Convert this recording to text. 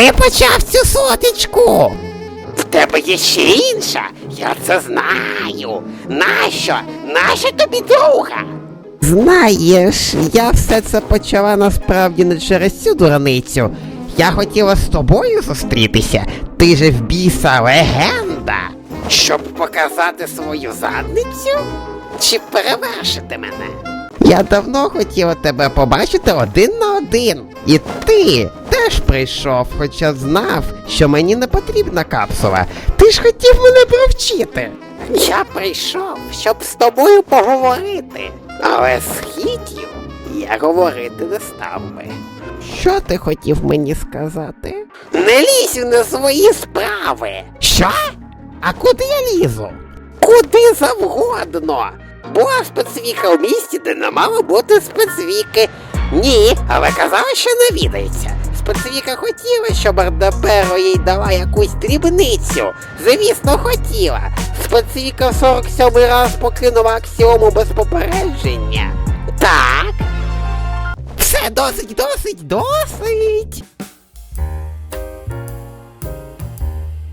почав цю сотичку? В тебе є ще інша. Я це знаю. Нащо? Нащо тобі друга? Знаєш, я все це почала насправді не через цю дурницю. Я хотіла з тобою зустрітися. Ти же в біса легенда. Щоб показати свою задницю? Чи перевершити мене? Я давно хотіла тебе побачити один на один. І ти теж прийшов, хоча знав, що мені не потрібна капсула. Ти ж хотів мене провчити. Я прийшов, щоб з тобою поговорити. Але з хітів я говорити не став би. Що ти хотів мені сказати? Не лізь на свої справи. Що? А куди я лізу? Куди завгодно. Була спецвіка в місті, де не мало бути спецвіки. Ні, але казала, що навідається. Спецвіка хотіла, щоб Ардаперо їй дала якусь дрібницю. Звісно, хотіла. Спецвіка в 47 раз покинула аксіому без попередження. Так. Все досить, досить, досить.